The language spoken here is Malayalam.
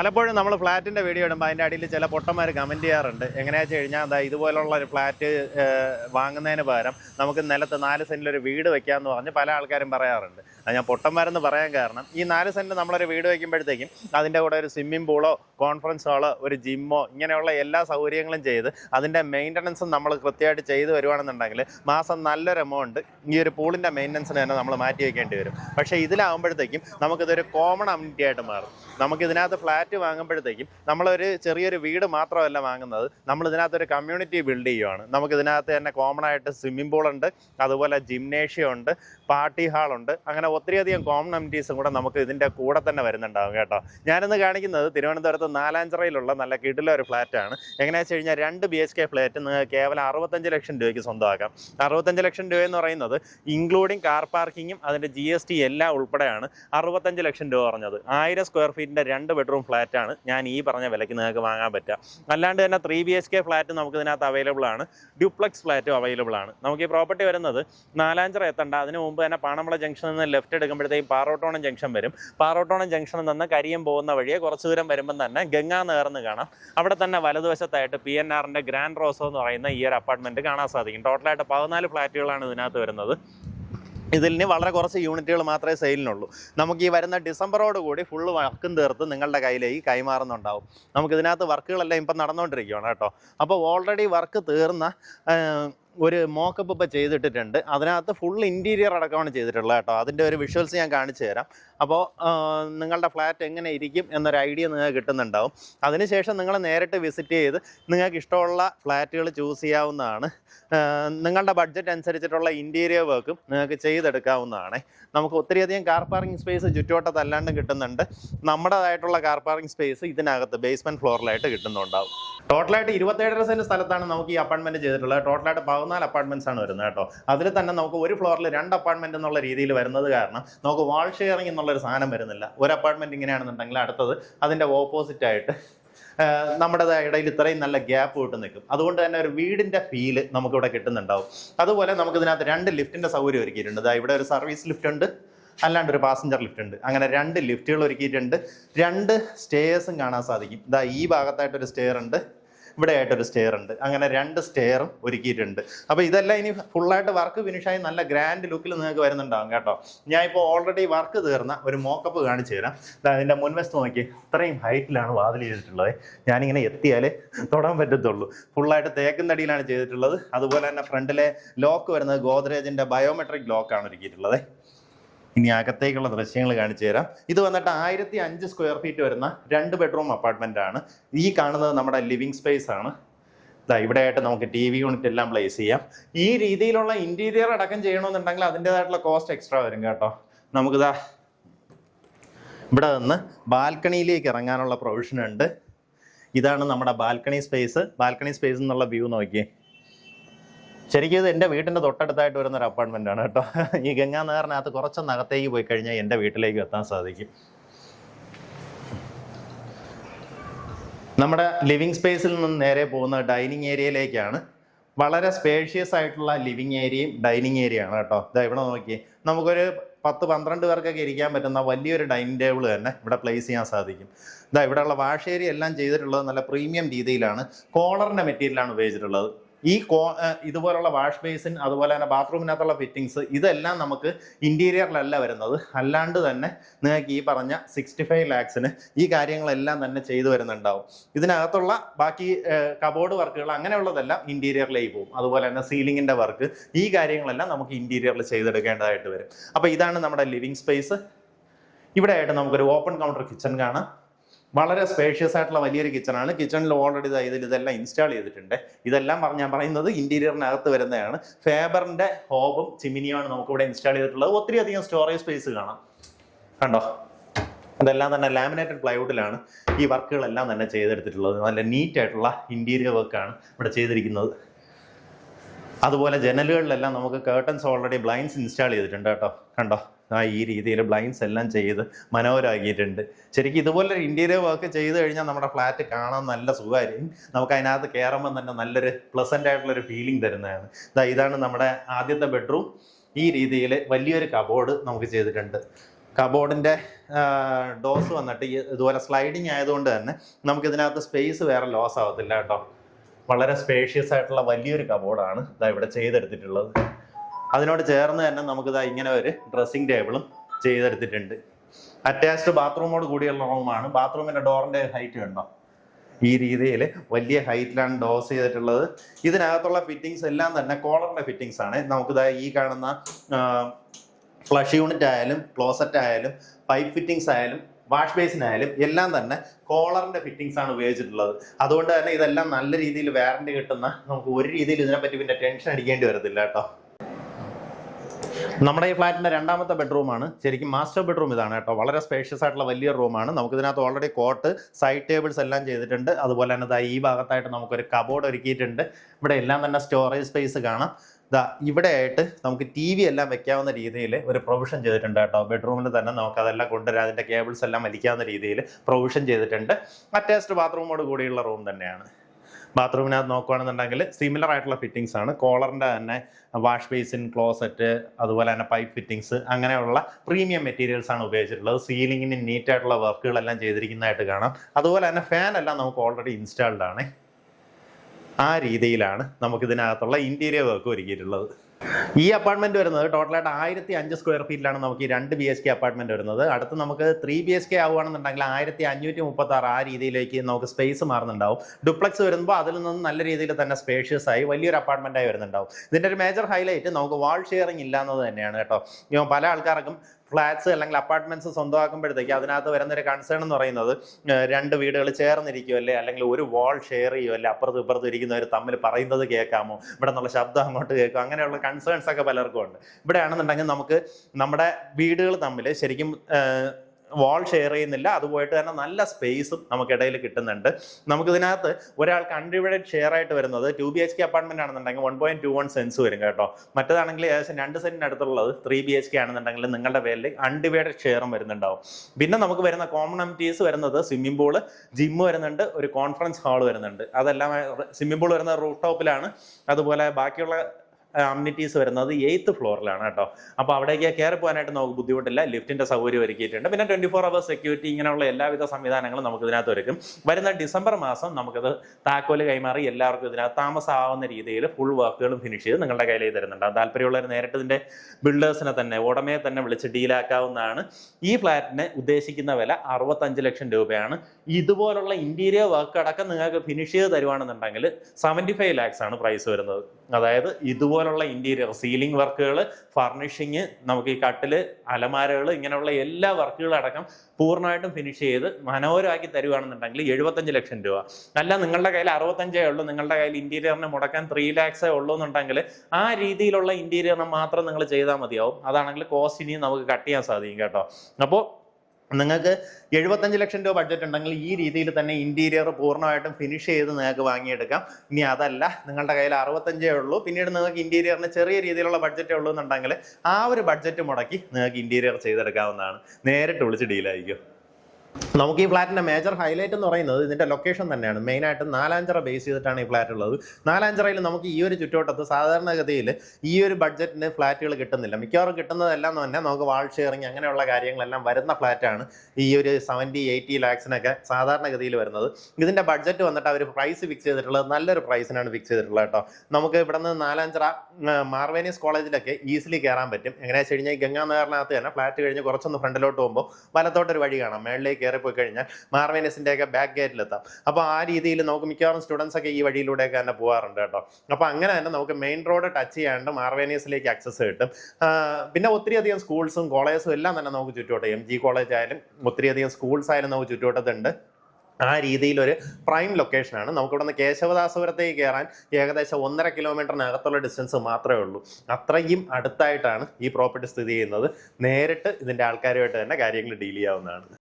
പലപ്പോഴും നമ്മൾ ഫ്ലാറ്റിന്റെ വീഡിയോ ഇടുമ്പോൾ അതിന്റെ അടിയിൽ ചില പൊട്ടന്മാർ കമന്റ് ചെയ്യാറുണ്ട്. എങ്ങനെയാ വെച്ച് കഴിഞ്ഞാൽ എന്താ ഇതുപോലുള്ള ഒരു ഫ്ലാറ്റ് വാങ്ങുന്നതിന് പകരം നമുക്ക് നിലത്ത് നാല് സെന്റിലൊരു വീട് വെക്കാമെന്ന് പറഞ്ഞ് പല ആൾക്കാരും പറയാറുണ്ട്. അത് ഞാൻ പൊട്ടന്മാരെന്ന് പറയാൻ കാരണം ഈ നാല് സെന്റ് നമ്മളൊരു വീട് വയ്ക്കുമ്പോഴത്തേക്കും അതിന്റെ കൂടെ ഒരു സ്വിമ്മിംഗ് പൂളോ കോൺഫറൻസ് ഹാളോ ഒരു ജിമ്മോ ഇങ്ങനെയുള്ള എല്ലാ സൗകര്യങ്ങളും ചെയ്ത് അതിന്റെ മെയിന്റനൻസും നമ്മൾ കൃത്യമായിട്ട് ചെയ്തു വരുവാണെന്നുണ്ടെങ്കിൽ മാസം നല്ലൊരു എമൗണ്ട് ഈ ഒരു പൂളിന്റെ മെയിന്റനൻസിന് തന്നെ നമ്മൾ മാറ്റി വയ്ക്കേണ്ടി വരും. പക്ഷേ ഇതിലാവുമ്പോഴത്തേക്കും നമുക്കിതൊരു കോമൺ അമ്യൂണിറ്റി ആയിട്ട് മാറും. നമുക്ക് ഇതിനകത്ത് ഫ്ലാറ്റ് വാങ്ങുമ്പോഴത്തേക്കും നമ്മളൊരു ചെറിയൊരു വീട് മാത്രമല്ല വാങ്ങുന്നത് നമ്മൾ ഇതിനകത്ത് ഒരു കമ്മ്യൂണിറ്റി ബിൽഡ് ചെയ്യുവാണ്. നമുക്ക് ഇതിനകത്ത് തന്നെ കോമൺ ആയിട്ട് സ്വിമ്മിംഗ് ഉണ്ട് അതുപോലെ ജിംനേഷ്യം ഉണ്ട് പാർട്ടി ഹാൾ ഉണ്ട്. അങ്ങനെ ഒത്തിരിയധികം കോമൺ അമ്യൂണിറ്റീസും കൂടെ നമുക്ക് ഇതിന്റെ കൂടെ തന്നെ വരുന്നുണ്ടാവും കേട്ടോ. ഞാനിന്ന് കാണിക്കുന്നത് തിരുവനന്തപുരത്ത് നാലാഞ്ചിറയിലുള്ള നല്ല കിടിലെ ഒരു ഫ്ലാറ്റാണ് എങ്ങനെയാണെന്ന് വെച്ച് കഴിഞ്ഞാൽ രണ്ട് ബി എച്ച് കെ ഫ്ലാറ്റ് നിങ്ങൾക്ക് കേവലം അറുപത്തഞ്ച് ലക്ഷം രൂപയ്ക്ക് സ്വന്തമാക്കാം. അറുപത്തഞ്ച് ലക്ഷം രൂപ എന്ന് പറയുന്നത് ഇൻക്ലൂഡിങ് കാർ പാർക്കിങ്ങും അതിന്റെ ജി എസ് ടി എല്ലാം ഉൾപ്പെടെയാണ് അറുപത്തഞ്ച് ലക്ഷം രൂപ പറഞ്ഞത് ആയിരം സ്ക്വയർ ഫീറ്റിന്റെ രണ്ട് ബെഡ്റൂം ഫ്ലാറ്റാണ്. ഞാൻ ഈ പറഞ്ഞ വിലയ്ക്ക് നിങ്ങൾക്ക് വാങ്ങാൻ പറ്റുക. അല്ലാണ്ട് തന്നെ three B H K flat നമുക്ക് ഇതിനകത്ത് അവൈലബിൾ ആണ്. ഡ്യൂപ്ലക്സ് ഫ്ലാറ്റും അവൈലബിൾ ആണ്. നമുക്ക് ഈ പ്രോപ്പർട്ടി വരുന്നത് നാലാഞ്ചിറ എത്തണ്ട. അതിന് മുമ്പ് തന്നെ പാണമ്പള ജംഗ്ഷനിൽ നിന്ന് ലെഫ്റ്റ് എടുക്കുമ്പോഴത്തേക്കും പാറോട്ടോണം ജംഗ്ഷൻ വരും. പാറോട്ടോണം ജംഗ്ഷനിൽ നിന്ന് കരിയം പോകുന്ന വഴിയെ കുറച്ച് ദൂരം വരുമ്പം തന്നെ ഗംഗാ നേർന്ന് കാണാം. അവിടെ തന്നെ വലതുവശത്തായിട്ട് പി എൻ ആറിന്റെ ഗ്രാൻഡ് റോസോ എന്ന് പറയുന്ന ഈ ഒരു അപ്പാർട്ട്മെന്റ് കാണാൻ സാധിക്കും. ടോട്ടലായിട്ട് പതിനാല് ഫ്ലാറ്റുകളാണ് ഇതിനകത്ത് വരുന്നത്. ഇതിന് വളരെ കുറച്ച് യൂണിറ്റുകൾ മാത്രമേ സെയിലിനുള്ളൂ. നമുക്ക് ഈ വരുന്ന ഡിസംബറോട് കൂടി ഫുള്ള് വർക്കും തീർത്ത് നിങ്ങളുടെ കയ്യിലേക്ക് കൈമാറുന്നുണ്ടാവും. നമുക്ക് ഇതിനകത്ത് വർക്കുകളെല്ലാം ഇപ്പം നടന്നുകൊണ്ടിരിക്കുകയാണ് കേട്ടോ. അപ്പോൾ ഓൾറെഡി വർക്ക് തീർന്ന ഒരു മോക്കപ്പ് ഇപ്പോൾ ചെയ്തിട്ടിട്ടുണ്ട്. അതിനകത്ത് ഫുൾ ഇന്റീരിയർ അടക്കമാണ് ചെയ്തിട്ടുള്ളത് കേട്ടോ. അതിന്റെ ഒരു വിഷ്വൽസ് ഞാൻ കാണിച്ചു തരാം. അപ്പോൾ നിങ്ങളുടെ ഫ്ലാറ്റ് എങ്ങനെ ഇരിക്കും എന്നൊരു ഐഡിയ നിങ്ങൾക്ക് കിട്ടുന്നുണ്ടാവും. അതിനുശേഷം നിങ്ങൾ നേരിട്ട് വിസിറ്റ് ചെയ്ത് നിങ്ങൾക്ക് ഇഷ്ടമുള്ള ഫ്ലാറ്റുകൾ ചൂസ് ചെയ്യാവുന്നതാണ്. നിങ്ങളുടെ ബഡ്ജറ്റ് അനുസരിച്ചിട്ടുള്ള ഇന്റീരിയർ വർക്കും നിങ്ങൾക്ക് ചെയ്തെടുക്കാവുന്നതാണ്. നമുക്ക് ഒത്തിരിയധികം കാർ പാർക്കിംഗ് സ്പേസ് ചുറ്റുവട്ടത്തല്ലാണ്ട് കിട്ടുന്നുണ്ട്. നമ്മുടേതായിട്ടുള്ള കാർ പാർക്കിംഗ് സ്പേസ് ഇതിനകത്ത് ബേസ്മെന്റ് ഫ്ലോറിലായിട്ട് കിട്ടുന്നുണ്ടാവും. ടോട്ടലായിട്ട് ഇരുപത്തേഴര സെന്റ് സ്ഥലത്താണ് നമുക്ക് ഈ അപ്പാർട്ട്മെന്റ് ചെയ്തിട്ടുള്ളത്. ടോട്ടലായിട്ട് പതിനാല് അപ്പാർട്ട്മെന്റ്സ് ആണ് വരുന്നത് കേട്ടോ. അതിൽ തന്നെ നമുക്ക് ഒരു ഫ്ലോറിൽ രണ്ട് അപ്പാർട്ട്മെന്റ് എന്നുള്ള രീതിയിൽ വരുന്നത് കാരണം നമുക്ക് വാൾ ഷെയറിംഗ് എന്നുള്ളൊരു സാധനം വരുന്നില്ല. ഒരു അപ്പാർട്ട്മെന്റ് ഇങ്ങനെയാണെന്നുണ്ടെങ്കിൽ അടുത്തത് അതിന്റെ ഓപ്പോസിറ്റ് ആയിട്ട് നമ്മുടെ ഇടയിൽ ഇത്രയും നല്ല ഗ്യാപ്പ് വിട്ട് നിൽക്കും. അതുകൊണ്ട് തന്നെ ഒരു വീടിന്റെ ഫീൽ നമുക്കിവിടെ കിട്ടുന്നുണ്ടാവും. അതുപോലെ നമുക്ക് ഇതിനകത്ത് രണ്ട് ലിഫ്റ്റിന്റെ സൗകര്യം ഒരുക്കിയിട്ടുണ്ട്. ഇവിടെ ഒരു സർവീസ് ലിഫ്റ്റ് ഉണ്ട് അല്ലാണ്ട് ഒരു പാസഞ്ചർ ലിഫ്റ്റ് ഉണ്ട്. അങ്ങനെ രണ്ട് ലിഫ്റ്റുകൾ ഒരുക്കിയിട്ടുണ്ട്. രണ്ട് സ്റ്റേഴ്സും കാണാൻ സാധിക്കും. ഇതാ ഈ ഭാഗത്തായിട്ടൊരു സ്റ്റെയർ ഉണ്ട്. ഇവിടെ ആയിട്ടൊരു സ്റ്റെയർ ഉണ്ട്. അങ്ങനെ രണ്ട് സ്റ്റെയറും ഒരുക്കിയിട്ടുണ്ട്. അപ്പോൾ ഇതെല്ലാം ഇനി ഫുള്ളായിട്ട് വർക്ക് ഫിനിഷായി നല്ല ഗ്രാൻഡ് ലുക്കിൽ നിങ്ങൾക്ക് വരുന്നുണ്ടാവും കേട്ടോ. ഞാൻ ഇപ്പോൾ ഓൾറെഡി വർക്ക് തീർന്ന ഒരു മോക്കപ്പ് കാണിച്ചു തരാം. അതിന്റെ മുൻവശത്ത് നോക്കി ഇത്രയും ഹൈറ്റിലാണ് വാതിൽ ചെയ്തിട്ടുള്ളത്. ഞാനിങ്ങനെ എത്തിയാലേ തൊടാൻ പറ്റത്തുള്ളൂ. ഫുള്ളായിട്ട് തേക്കുന്നടിയിലാണ് ചെയ്തിട്ടുള്ളത്. അതുപോലെ തന്നെ ഫ്രണ്ടിലെ ലോക്ക് വരുന്നത് ഗോദ്രേജിന്റെ ബയോമെട്രിക് ലോക്കാണ് ഒരുക്കിയിട്ടുള്ളത്. ഇനി അകത്തേക്കുള്ള ദൃശ്യങ്ങൾ കാണിച്ചു തരാം. ഇത് വന്നിട്ട് ആയിരത്തി അഞ്ച് സ്ക്വയർ ഫീറ്റ് വരുന്ന രണ്ട് ബെഡ്റൂം അപ്പാർട്ട്മെന്റ് ആണ്. ഈ കാണുന്നത് നമ്മുടെ ലിവിങ് സ്പേസ് ആണ്. ഇവിടെ ആയിട്ട് നമുക്ക് ടി വി യൂണിറ്റ് എല്ലാം പ്ലേസ് ചെയ്യാം. ഈ രീതിയിലുള്ള ഇന്റീരിയർ അടക്കം ചെയ്യണമെന്നുണ്ടെങ്കിൽ അതിന്റെതായിട്ടുള്ള കോസ്റ്റ് എക്സ്ട്രാ വരും കേട്ടോ. നമുക്കിതാ ഇവിടെ നിന്ന് ബാൽക്കണിയിലേക്ക് ഇറങ്ങാനുള്ള പ്രൊവിഷൻ ഉണ്ട്. ഇതാണ് നമ്മുടെ ബാൽക്കണി സ്പേസ് ബാൽക്കണി സ്പേസ് എന്നുള്ള വ്യൂ നോക്കിയേ. ശരിക്കും ഇത് എന്റെ വീട്ടിന്റെ തൊട്ടടുത്തായിട്ട് വരുന്ന ഒരു അപ്പാർട്ട്മെന്റ് ആണ് കേട്ടോ. ഈ ഗംഗാ നഗറിനകത്ത് കുറച്ചൊന്ന് അകത്തേക്ക് പോയി കഴിഞ്ഞാൽ എന്റെ വീട്ടിലേക്ക് എത്താൻ സാധിക്കും. നമ്മുടെ ലിവിങ് സ്പേസിൽ നിന്ന് നേരെ പോകുന്ന ഡൈനിങ് ഏരിയയിലേക്കാണ് വളരെ സ്പേഷ്യസ് ആയിട്ടുള്ള ലിവിങ് ഏരിയയും ഡൈനിങ് ഏരിയ ആണ് കേട്ടോ. ഇതാ ഇവിടെ നോക്കിയേ. നമുക്കൊരു പത്ത് പന്ത്രണ്ട് പേർക്കൊക്കെ ഇരിക്കാൻ പറ്റുന്ന വലിയൊരു ഡൈനിങ് ടേബിൾ തന്നെ ഇവിടെ പ്ലേസ് ചെയ്യാൻ സാധിക്കും. ഇതാ ഇവിടെയുള്ള വാഷ് ഏരിയ എല്ലാം ചെയ്തിട്ടുള്ളത് നല്ല പ്രീമിയം രീതിയിലാണ്. കോളറിന്റെ മെറ്റീരിയലാണ് ഉപയോഗിച്ചിട്ടുള്ളത്. ഈ കോ ഇതുപോലുള്ള വാഷ് ബേസിൻ അതുപോലെ തന്നെ ബാത്റൂമിനകത്തുള്ള ഫിറ്റിങ്സ് ഇതെല്ലാം നമുക്ക് ഇന്റീരിയറിലല്ല വരുന്നത്. അല്ലാണ്ട് തന്നെ നിങ്ങൾക്ക് ഈ പറഞ്ഞ സിക്സ്റ്റി ഫൈവ് ലാക്സിന് ഈ കാര്യങ്ങളെല്ലാം തന്നെ ചെയ്തു വരുന്നുണ്ടാവും. ഇതിനകത്തുള്ള ബാക്കി കബോർഡ് വർക്കുകൾ അങ്ങനെയുള്ളതെല്ലാം ഇന്റീരിയറിലേക്ക് പോകും. അതുപോലെ തന്നെ സീലിങ്ങിന്റെ വർക്ക് ഈ കാര്യങ്ങളെല്ലാം നമുക്ക് ഇന്റീരിയറിൽ ചെയ്തെടുക്കേണ്ടതായിട്ട് വരും. അപ്പോൾ ഇതാണ് നമ്മുടെ ലിവിങ് സ്പേസ് ഇവിടെ ആയിട്ട് നമുക്കൊരു ഓപ്പൺ കൗണ്ടർ കിച്ചൺ കാണാം. വളരെ സ്പേഷ്യസ് ആയിട്ടുള്ള വലിയൊരു കിച്ചണാണ് കിച്ചണിൽ ഓൾറെഡി ഇതിൽ ഇതെല്ലാം ഇൻസ്റ്റാൾ ചെയ്തിട്ടുണ്ട്. ഇതെല്ലാം ഞാൻ പറയുന്നത് ഇന്റീരിയറിനകത്ത് വരുന്നതാണ്. ഫേബറിന്റെ ഹോബും ചിമിനിയുമാണ് നമുക്കിവിടെ ഇൻസ്റ്റാൾ ചെയ്തിട്ടുള്ളത്. ഒത്തിരി അധികം സ്റ്റോറേജ് സ്പേസ് കാണാം. കണ്ടോ? അതെല്ലാം തന്നെ ലാമിനേറ്റഡ് പ്ലൈവുഡിലാണ് ഈ വർക്കുകളെല്ലാം തന്നെ ചെയ്തെടുത്തിട്ടുള്ളത്. നല്ല നീറ്റ് ആയിട്ടുള്ള ഇന്റീരിയർ വർക്കാണ് ഇവിടെ ചെയ്തിരിക്കുന്നത്. അതുപോലെ ജനലുകളിലെല്ലാം നമുക്ക് കേർട്ടൻസ് ഓൾറെഡി ബ്ലൈൻഡ്സ് ഇൻസ്റ്റാൾ ചെയ്തിട്ടുണ്ട് കേട്ടോ. കണ്ടോ? ആ ഈ രീതിയിൽ ബ്ലൈൻഡ്സ് എല്ലാം ചെയ്ത് മനോഹരമാക്കിയിട്ടുണ്ട് ശരിക്കും ഇതുപോലെ ഇന്റീരിയർ വർക്ക് ചെയ്ത് കഴിഞ്ഞാൽ നമ്മുടെ ഫ്ലാറ്റ് കാണാൻ നല്ല സുഖമായിരിക്കും. നമുക്ക് അതിനകത്ത് കയറുമ്പോൾ തന്നെ നല്ലൊരു പ്ലസന്റ് ആയിട്ടുള്ളൊരു ഫീലിംഗ് തരുന്നതാണ്. ഇതാ ഇതാണ് നമ്മുടെ ആദ്യത്തെ ബെഡ്റൂം ഈ രീതിയിൽ വലിയൊരു കബോർഡ് നമുക്ക് ചെയ്തിട്ടുണ്ട്. കബോർഡിന്റെ ഡോസ് വന്നിട്ട് ഇതുപോലെ സ്ലൈഡിങ് ആയതുകൊണ്ട് തന്നെ നമുക്ക് ഇതിനകത്ത് സ്പേസ് വേറെ ലോസ് ആവത്തില്ല കേട്ടോ. വളരെ സ്പേഷ്യസ് ആയിട്ടുള്ള വലിയൊരു കബോർഡാണ് ഇതാ ഇവിടെ ചെയ്തെടുത്തിട്ടുള്ളത്. അതിനോട് ചേർന്ന് തന്നെ നമുക്ക് ഇതാ ഇങ്ങനെ ഒരു ഡ്രസ്സിംഗ് ടേബിളും ചെയ്തെടുത്തിട്ടുണ്ട്. അറ്റാച്ച്ഡ് ബാത്റൂമോട് കൂടിയുള്ള റൂമാണ് ബാത്റൂമിന്റെ ഡോറിന്റെ ഹൈറ്റ് കണ്ടോ? ഈ രീതിയിൽ വലിയ ഹൈറ്റിലാണ് ഡോസ് ചെയ്തിട്ടുള്ളത്. ഇതിനകത്തുള്ള ഫിറ്റിങ്സ് എല്ലാം തന്നെ കോളറിന്റെ ഫിറ്റിങ്സ് ആണ്. നമുക്കിതാ ഈ കാണുന്ന ഫ്ലഷ് യൂണിറ്റ് ആയാലും ക്ലോസറ്റ് ആയാലും പൈപ്പ് ഫിറ്റിങ്സ് ആയാലും വാഷ് ബേസിനായാലും എല്ലാം തന്നെ കോളറിന്റെ ഫിറ്റിംഗ്സ് ആണ് ഉപയോഗിച്ചിട്ടുള്ളത്. അതുകൊണ്ട് തന്നെ ഇതെല്ലാം നല്ല രീതിയിൽ വാറണ്ടി കിട്ടുന്ന നമുക്ക് ഒരു രീതിയിൽ ഇതിനെപ്പറ്റി പിന്നെ ടെൻഷൻ അടിക്കേണ്ടി വരത്തില്ല കേട്ടോ. നമ്മുടെ ഈ ഫ്ലാറ്റിന്റെ രണ്ടാമത്തെ ബെഡ്റൂമാണ്. ശരിക്കും മാസ്റ്റർ ബെഡ്റൂം ഇതാണ് കേട്ടോ. വളരെ സ്പേഷ്യസ് ആയിട്ടുള്ള വലിയ റൂമാണ്. നമുക്ക് ഇതിനകത്ത് ഓൾറെഡി കോട്ട് സൈഡ് ടേബിൾസ് എല്ലാം ചെയ്തിട്ടുണ്ട്. അതുപോലെ തന്നെ ഈ ഭാഗത്തായിട്ട് നമുക്കൊരു കബോർഡ് ഒരുക്കിയിട്ടുണ്ട്. ഇവിടെ എല്ലാം തന്നെ സ്റ്റോറേജ് സ്പേസ് കാണാം. ദാ ഇവിടെ ആയിട്ട് നമുക്ക് ടി വി എല്ലാം വെക്കാവുന്ന രീതിയിൽ ഒരു പ്രൊവിഷൻ ചെയ്തിട്ടുണ്ട് കേട്ടോ. ബെഡ്റൂമിൽ തന്നെ നമുക്ക് അതെല്ലാം കൊണ്ടുവരാം. അതിന്റെ കേബിൾസ് എല്ലാം വലിക്കാവുന്ന രീതിയിൽ പ്രൊവിഷൻ ചെയ്തിട്ടുണ്ട്. അറ്റാച്ച്ഡ് ബാത്റൂമോട് കൂടിയുള്ള റൂം തന്നെയാണ്. ബാത്റൂമിനകത്ത് നോക്കുകയാണെന്നുണ്ടെങ്കിൽ സിമിലർ ആയിട്ടുള്ള ഫിറ്റിങ്സ് ആണ്. കോളറിന്റെ തന്നെ വാഷ് ബേസിൻ ക്ലോസറ്റ് അതുപോലെ തന്നെ പൈപ്പ് ഫിറ്റിങ്സ് അങ്ങനെയുള്ള പ്രീമിയം മെറ്റീരിയൽസ് ആണ് ഉപയോഗിച്ചിട്ടുള്ളത്. സീലിങ്ങിന് നീറ്റ് ആയിട്ടുള്ള വർക്കുകളെല്ലാം ചെയ്തിരിക്കുന്നതായിട്ട് കാണാം. അതുപോലെ തന്നെ ഫാൻ എല്ലാം നമുക്ക് ഓൾറെഡി ഇൻസ്റ്റാൾഡ് ആണ്. ആ രീതിയിലാണ് നമുക്കിതിനകത്തുള്ള ഇന്റീരിയർ വർക്ക് ഒരുക്കിയിട്ടുള്ളത്. ഈ അപ്പാർട്ട്മെന്റ് വരുന്നത് ടോട്ടലായിട്ട് ആയിരത്തി അഞ്ച് സ്ക്വയർ ഫീറ്റിലാണ് നമുക്ക് ഈ രണ്ട് ബി എച്ച് കെ അപ്പാർട്ട്മെന്റ് വരുന്നത്. അടുത്ത് നമുക്ക് ത്രീ ബി എച്ച് കെ ആവുകയാണെന്നുണ്ടെങ്കിൽ ആയിരത്തി അഞ്ഞൂറ്റി മുപ്പത്തി ആറ് ആ രീതിയിലേക്ക് നമുക്ക് സ്പേസ് മാറുന്നുണ്ടാവും. ഡുപ്ലക്സ് വരുമ്പോൾ അതിൽ നിന്ന് നല്ല രീതിയിൽ തന്നെ സ്പേഷ്യസ് ആയി വലിയൊരു അപ്പാർട്ട്മെന്റ് ആയി വരുന്നുണ്ടാവും. ഇതിന്റെ ഒരു മേജർ ഹൈലൈറ്റ് നമുക്ക് വാൾ ഷെയറിംഗ് ഇല്ല എന്നത് തന്നെയാണ് കേട്ടോ. പല ആൾക്കാർക്കും ഫ്ലാറ്റ്സ് അല്ലെങ്കിൽ അപ്പാർട്ട്മെന്റ്സ് സ്വന്തമാക്കുമ്പോഴത്തേക്ക് അതിനകത്ത് വരുന്ന ഒരു കൺസേൺ എന്ന് പറയുന്നത് രണ്ട് വീടുകൾ ചേർന്നിരിക്കുമല്ലേ അല്ലെങ്കിൽ ഒരു വാൾ ഷെയർ ചെയ്യുമല്ലേ അപ്പുറത്തും ഇപ്പുറത്തും ഇരിക്കുന്നവർ തമ്മിൽ പറയുന്നത് കേൾക്കാമോ? ഇവിടെ നിന്നുള്ള ശബ്ദം അങ്ങോട്ട് കേൾക്കും. അങ്ങനെയുള്ള കൺസേൺസ് ഒക്കെ പലർക്കും ഉണ്ട്. ഇവിടെയാണെന്നുണ്ടെങ്കിൽ നമുക്ക് നമ്മുടെ വീടുകൾ തമ്മിൽ ശരിക്കും വാൾ ഷെയർ ചെയ്യുന്നില്ല. അതുപോയിട്ട് തന്നെ നല്ല സ്പേസും നമുക്കിടയിൽ കിട്ടുന്നുണ്ട്. നമുക്കിതിനകത്ത് ഒരാൾക്ക് അൺഡിവൈഡഡ് ഷെയർ ആയിട്ട് വരുന്നത് two B H K apartment ആണെന്നുണ്ടെങ്കിൽ one point two one cents വരും കേട്ടോ. മറ്റേതാണെങ്കിൽ ഏകദേശം രണ്ട് സെന്റിന് അടുത്തുള്ളത് ത്രീ ബി എച്ച് കെ ആണെന്നുണ്ടെങ്കിൽ നിങ്ങളുടെ പേരിൽ അൺഡിവൈഡഡ് ഷെയറും വരുന്നുണ്ടാവും. പിന്നെ നമുക്ക് വരുന്ന കോമൺ അമിറ്റീസ് വരുന്നത് സ്വിമ്മിംഗ് പൂൾ ജിമ്മ് വരുന്നുണ്ട് ഒരു കോൺഫറൻസ് ഹാൾ വരുന്നുണ്ട്. അതെല്ലാം സ്വിമ്മിംഗ് പൂൾ വരുന്നത് റൂഫ് ടോപ്പിലാണ് അതുപോലെ ബാക്കിയുള്ള അമ്യൂണിറ്റീസ് വരുന്നത് എയ്ത്ത് ഫ്ലോറിലാണ് കേട്ടോ. അപ്പോൾ അവിടേക്ക് കയറി പോകാനായിട്ട് നമുക്ക് ബുദ്ധിമുട്ടില്ല. ലിഫ്റ്റിന്റെ സൗകര്യം ഒരുക്കിയിട്ടുണ്ട്. പിന്നെ ട്വന്റി ഫോർ അവേഴ്സ് സെക്യൂരിറ്റി ഇങ്ങനെയുള്ള എല്ലാവിധ സംവിധാനങ്ങളും നമുക്ക് ഇതിനകത്ത് ഒരുക്കും. വരുന്ന ഡിസംബർ മാസം നമുക്കത് താക്കോൽ കൈമാറി എല്ലാവർക്കും ഇതിനകത്ത് താമസമാവുന്ന രീതിയിൽ ഫുൾ വർക്കുകളും ഫിനിഷ് ചെയ്ത് നിങ്ങളുടെ കയ്യിൽ തരുന്നുണ്ട്. താല്പര്യമുള്ളവർ നേരിട്ട് ഇതിന്റെ ബിൽഡേഴ്സിനെ തന്നെ ഉടമയെ തന്നെ വിളിച്ച് ഡീലാക്കാവുന്നതാണ് ഈ ഫ്ലാറ്റിന് ഉദ്ദേശിക്കുന്ന വില അറുപത്തഞ്ച് ലക്ഷം രൂപയാണ്. ഇതുപോലുള്ള ഇന്റീരിയർ വർക്ക് അടക്കം നിങ്ങൾക്ക് ഫിനിഷ് ചെയ്ത് തരുവാണെന്നുണ്ടെങ്കിൽ സെവന്റി ഫൈവ് ലാക്സ് ആണ് പ്രൈസ് വരുന്നത്. അതായത് ഇതുപോലുള്ള ഇന്റീരിയർ സീലിംഗ് വർക്കുകൾ ഫർണിഷിങ് നമുക്ക് ഈ കട്ടിൽ അലമാരകൾ ഇങ്ങനെയുള്ള എല്ലാ വർക്കുകളും അടക്കം പൂർണമായിട്ടും ഫിനിഷ് ചെയ്ത് മനോഹരമാക്കി തരുവാണെന്നുണ്ടെങ്കിൽ എഴുപത്തഞ്ച് ലക്ഷം രൂപ. അല്ല നിങ്ങളുടെ കയ്യിൽ അറുപത്തഞ്ചേ ഉള്ളൂ. നിങ്ങളുടെ കയ്യിൽ ഇന്റീരിയറിന് മുടക്കാൻ ത്രീ ലാക്സേ ഉള്ളൂ എന്നുണ്ടെങ്കിൽ ആ രീതിയിലുള്ള ഇന്റീരിയറിന് മാത്രം നിങ്ങൾ ചെയ്താൽ മതിയാവും. അതാണെങ്കിൽ കോസ്റ്റ് ഇനിയും നമുക്ക് കട്ട് ചെയ്യാൻ സാധിക്കും കേട്ടോ. അപ്പോൾ നിങ്ങൾക്ക് എഴുപത്തഞ്ച് ലക്ഷം രൂപ ബഡ്ജറ്റ് ഉണ്ടെങ്കിൽ ഈ രീതിയിൽ തന്നെ ഇന്റീരിയർ പൂർണമായിട്ടും ഫിനിഷ് ചെയ്ത് നിങ്ങൾക്ക് വാങ്ങിയെടുക്കാം. ഇനി അതല്ല നിങ്ങളുടെ കയ്യിൽ അറുപത്തഞ്ചേ ഉള്ളൂ. പിന്നീട് നിങ്ങൾക്ക് ഇന്റീരിയറിന് ചെറിയ രീതിയിലുള്ള ബഡ്ജറ്റേ ഉള്ളൂ എന്നുണ്ടെങ്കിൽ ആ ഒരു ബഡ്ജറ്റ് മുടക്കി നിങ്ങൾക്ക് ഇന്റീരിയർ ചെയ്തെടുക്കാവുന്നതാണ്. നേരിട്ട് വിളിച്ച് ഡീലായിരിക്കും നമുക്ക് ഈ ഫ്ലാറ്റിന്റെ മേജർ ഹൈലൈറ്റ് എന്ന് പറയുന്നത് ഇതിന്റെ ലൊക്കേഷൻ തന്നെയാണ്. മെയിൻ ആയിട്ട് നാലാഞ്ചറ ബേസ് ചെയ്തിട്ടാണ് ഈ ഫ്ലാറ്റ് ഉള്ളത്. നാലാഞ്ചറയിൽ നമുക്ക് ഈ ഒരു ചുറ്റുവട്ടത്ത് സാധാരണഗതിയിൽ ഈ ഒരു ബഡ്ജറ്റിന് ഫ്ലാറ്റുകൾ കിട്ടുന്നില്ല. മിക്കവാറും കിട്ടുന്നതെല്ലാം തന്നെ നമുക്ക് വാൾ ഷെയറിങ് അങ്ങനെയുള്ള കാര്യങ്ങളെല്ലാം വരുന്ന ഫ്ലാറ്റാണ് ഈ ഒരു സെവന്റി എയ്റ്റി ലാക്സിനൊക്കെ സാധാരണഗതിയിൽ വരുന്നത്. ഇതിന്റെ ബഡ്ജറ്റ് വന്നിട്ട് അവർ പ്രൈസ് ഫിക്സ് ചെയ്തിട്ടുള്ളത് നല്ലൊരു പ്രൈസിനാണ് ഫിക്സ് ചെയ്തിട്ടുള്ളത് കേട്ടോ. നമുക്ക് ഇവിടെ നാലാഞ്ചറ മാർവേനിയസ് കോളേജിലൊക്കെ ഈസിലി കയറാൻ പറ്റും. എങ്ങനെയാ വെച്ച് കഴിഞ്ഞാൽ ഗംഗാനഗറിനകത്ത് തന്നെ ഫ്ലാറ്റ് കഴിഞ്ഞ് കുറച്ചൊന്ന് ഫ്രണ്ടിലോട്ട് പോകുമ്പോൾ വലത്തോട്ടൊരു വഴി കാണാം. മേളിലേക്ക് കയറി പോയി കഴിഞ്ഞാൽ മാർവേനസിന്റെ ഒക്കെ ബാക്ക് ഗേറ്റിലെത്താം അപ്പോൾ ആ രീതിയിൽ നമുക്ക് മിക്കവാറും സ്റ്റുഡൻസ് ഒക്കെ ഈ വഴിയിലൂടെയൊക്കെ തന്നെ പോകാറുണ്ട് കേട്ടോ. അപ്പോൾ അങ്ങനെ തന്നെ നമുക്ക് മെയിൻ റോഡ് ടച്ച് ചെയ്യാണ്ട് മാർവേനിയസിലേക്ക് ആക്സസ് കിട്ടും. പിന്നെ ഒത്തിരി അധികം സ്കൂൾസും കോളേജസും എല്ലാം തന്നെ നമുക്ക് ചുറ്റുവട്ടം എം ജി കോളേജ് ആയാലും ഒത്തിരി അധികം സ്കൂൾസ് ആയാലും നമുക്ക് ചുറ്റുവട്ടത്തുണ്ട്. ആ രീതിയിലൊരു പ്രൈം ലൊക്കേഷനാണ് നമുക്കിവിടെ നിന്ന് കേശവദാസപുരത്തേക്ക് കയറാൻ ഏകദേശം ഒന്നര കിലോമീറ്ററിനകത്തുള്ള ഡിസ്റ്റൻസ് മാത്രമേ ഉള്ളൂ. അത്രയും അടുത്തായിട്ടാണ് ഈ പ്രോപ്പർട്ടി സ്ഥിതി ചെയ്യുന്നത്. നേരിട്ട് ഇതിന്റെ ആൾക്കാരുമായിട്ട് തന്നെ കാര്യങ്ങൾ ഡീൽ ചെയ്യാവുന്നതാണ്.